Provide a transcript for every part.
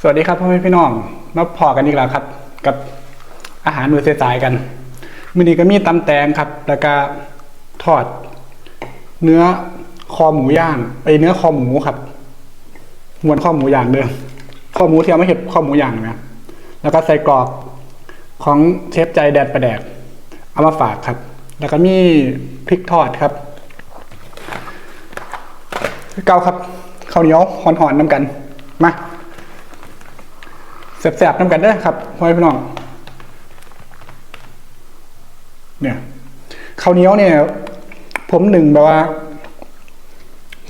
สวัสดีครับพ่อแม่พี่น้องมาพอกันอีกแล้วครับ กับอาหารมือสายๆกันมื้อนี้ก็มีตำแตงครับ แล้วก็ทอด เนื้อคอหมูย่างไอเนื้อคอหมูครับมวนข้อหมูย่างเด้อข้อหมูที่เอามาเห็ดข้อหมูย่างนะแล้วก็ใส่กรอกของเชฟใจแดดประแดก เอามาฝากครับ แล้วก็มีพริกทอดครับเก้าครับข้าวเหนียวหอนๆน้ำกันมา แสบๆน้ำกันเด้ครับพ่อพี่น้อง เนี่ยข้าวเหนียวเนี่ย ผมหนึ่งแบบว่า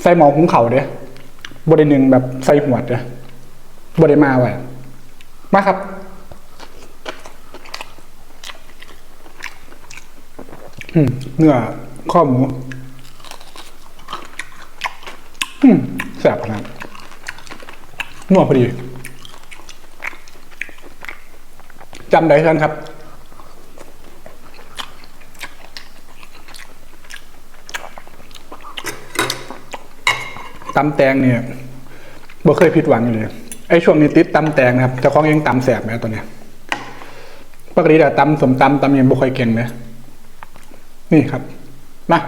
ใส่หมอหุงเขาเด้บไดหนึ่งแบบใส่หัวดเด้บไดมาไว้มาครับเนื้อข้อหมูแสบขนาดนัวพอดี จำได้ท่านครับ ตำแตงเนี่ยบ่เคยผิดหวังเลย ไอ้ช่วงนี้ติดตำแตงนะครับเจ้าของยังตำแสบไหมตอนเนี้ยปกติแต่ตำสมตำตำยังบ่ค่อยเก่งเลยนี่ครับ มา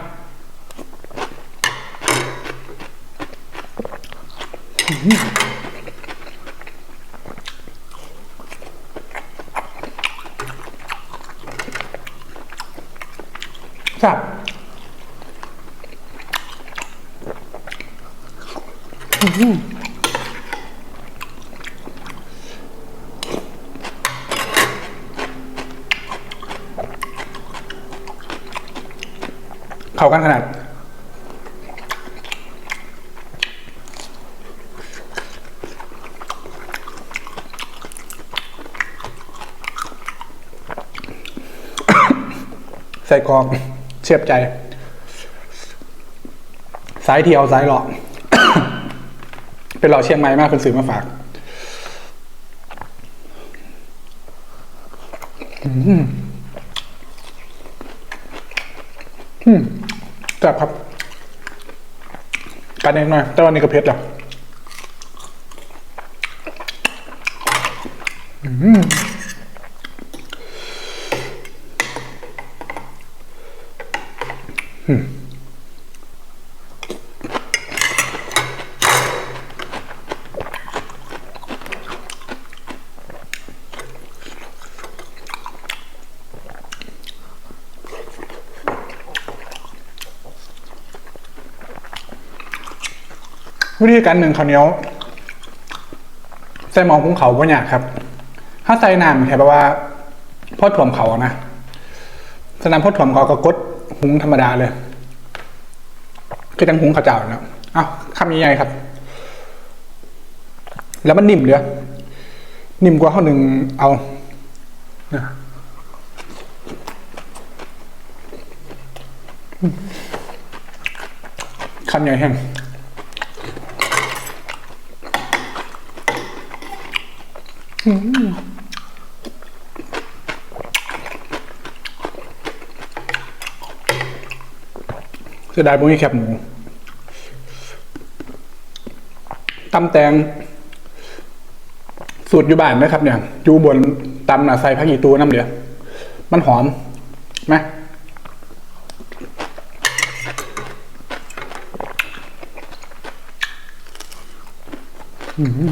ครับ เข้ากันขนาดใส่กอกเชียบใจ สายเที่ยวสายหลอก เป็นหลอเชียงใหม่มากคนสื่อมาฝากอืมแซ่บครับกันเองหน่อย แต่วันนี้ก็เผ็ดอะอืมอืม วิธีการหนึ่งข้าวเหนียวใส่หมอหุงเขาบ่ยากครับ ถ้าใส่น้ำแค่แปลว่าพ่อถ่วมเขาอะนะสนามพ่อถ่วมเขาก็กดหุงธรรมดาเลยคือจังหุงข้าวเจ้าเนาะเอ้าคำใหญ่ๆครับ แล้วมันนิ่มเด้อนิ่มกว่าข้าวหนึ่งเอานะคำใหญ่แห้ง เสียดายบุ้งแคบหมูตำแตง สูตรอยู่บ้านนะครับ เนี่ยอยู่บนตำหนาใส่ผักอีตูน้ำเดียวมันหอมไหมอืม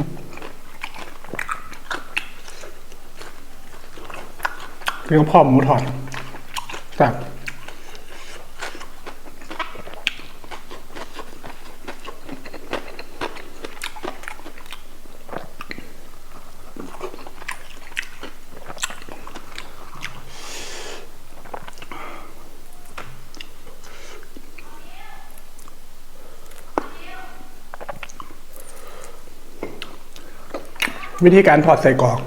เรียกว่าพ่อหมูทอดแซ่บวิธีการถอดใส่กรอก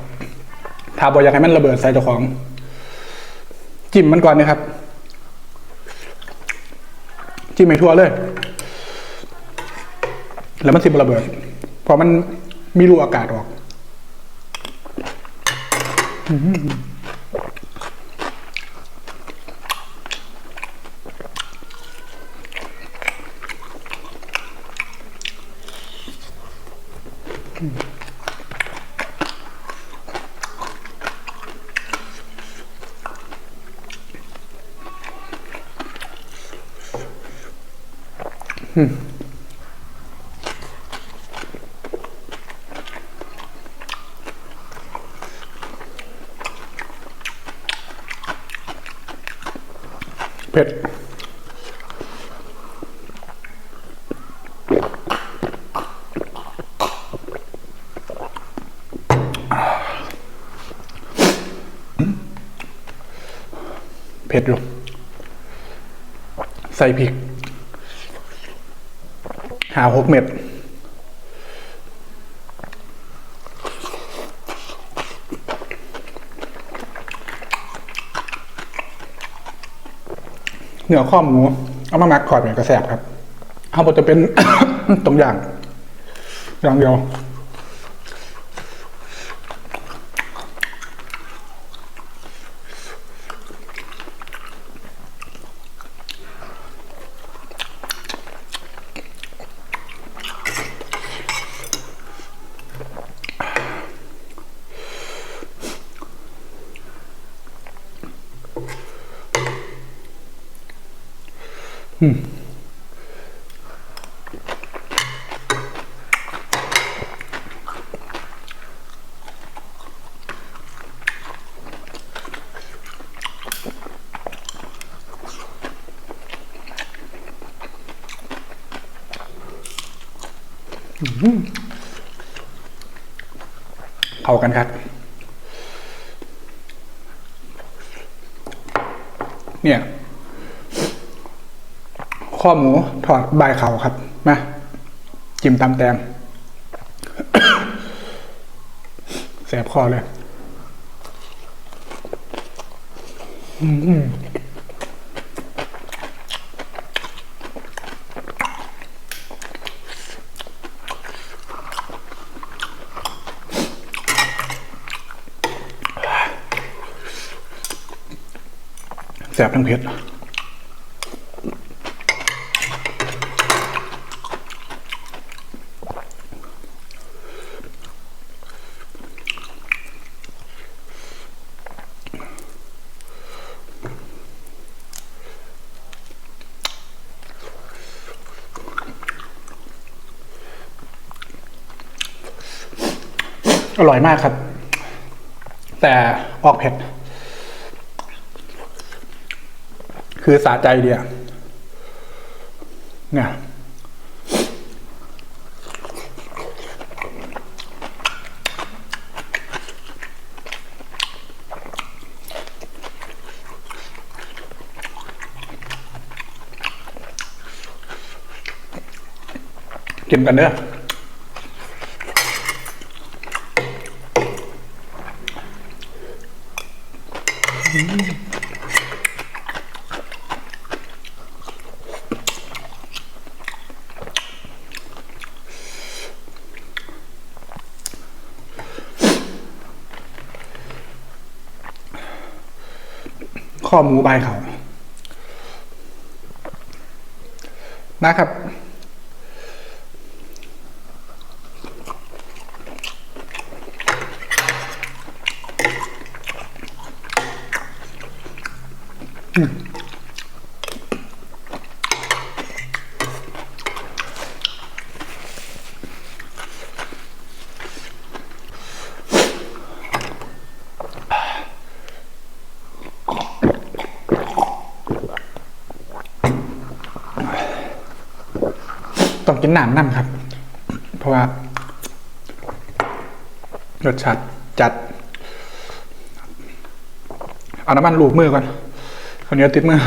ถ้าบออยากให้มันระเบิดใส่เจ้าของ จิ้มมันก่อนนะครับ จิ้มให้ทั่วเลย แล้วมันสิบระเบิดเพราะมันมีรูอากาศออกอื้อ เผ็ดเผ็ดอยู่ใส่พริกาหกเม็ดเนื้อข้อหมูเอามามักขอดเป็นกระแสบครับเอาหมดจะเป็นตรงอย่างอย่างเดียว เข้ากันครับ เนี่ย ข้อหมูถอดใบเขาครับมาจิ้มตำแตงแสบคอเลยแสบทั้งเผ็ด อร่อยมากครับ แต่ออกเผ็ด คือสะใจเดียเนี่ยกินกันเด้อ ข้อหมูใบเขานะครับ ต้องกินน้ำน้ำครับ เพราะว่ารสชาติจัด เอาน้ำมันลูบมือก่อน คนนี้ติดมือ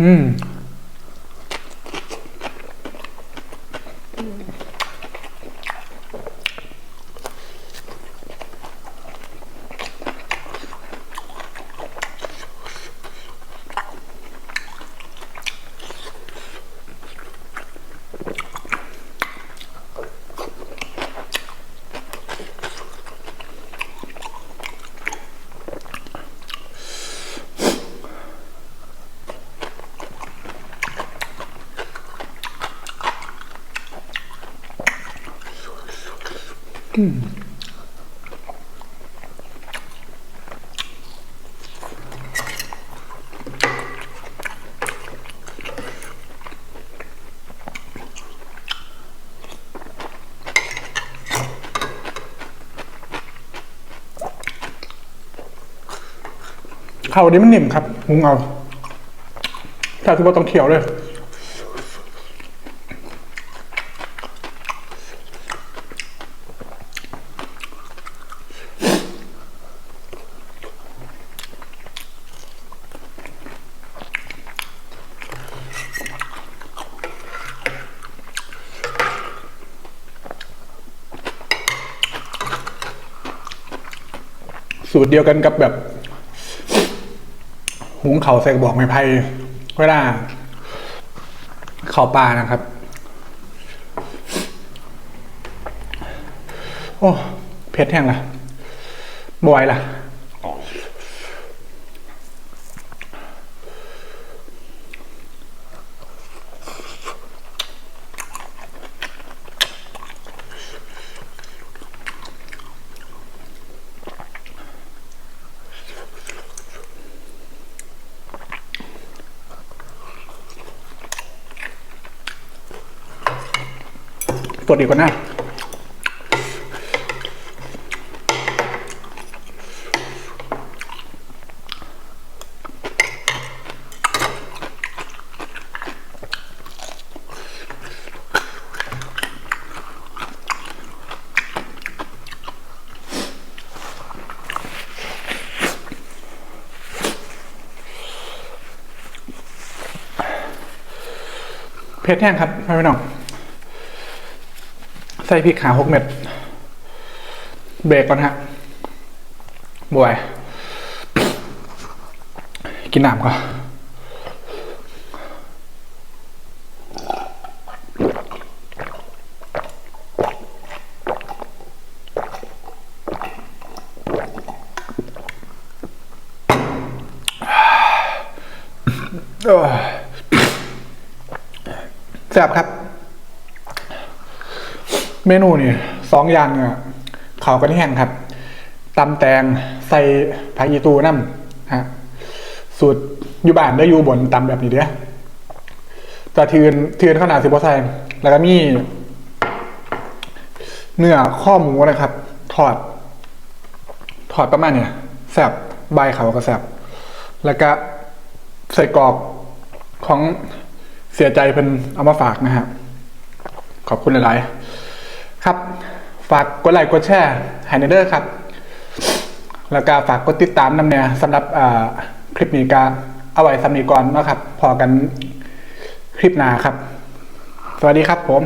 อืม ข้าวนี้มันหนิ่มครับหุงเอาถ้าที่ว่าต้องเคี่ยวเลย สูตรเดียวกันกับแบบหุงเขาใส่กระบอกไม้ไผ่เวลาเข้าปลานะครับ โอ้ เผ็ดแห้งละบอยล่ะ ตรวจอีกก่อนนะเพชรแห้งครับพี่น้อง ใส่พริกขาหกเม็ด เบรกก่อนฮะบวยกินน้ำก่อนแซ่บครับ เมนูนี่สองอย่างเนี่ยเขาวกันแห้งครับตำแตงใส่ผักอีตูน้ำฮะสูตรอยู่บ้านได้อยู่บนตำแบบนี้เด้อจะทืนทืนขนาดสิบใส่แล้วก็มี เนื้อข้อหมูนะครับทอดทอดประมาณเนี่ยแซบใบเขาก็แซบแล้วก็ใส่กรอบของเสียใจเป็นเอามาฝากนะฮะขอบคุณหลายๆ ครับ ฝากกดไลค์กดแชร์ไฮเนเดอร์ครับ แล้วก็ฝากกดติดตามนำเนี่ยสำหรับคลิปนี้ก็เอาไว้สำนีก่อนนะครับ พอกันคลิปหน้าครับ สวัสดีครับผม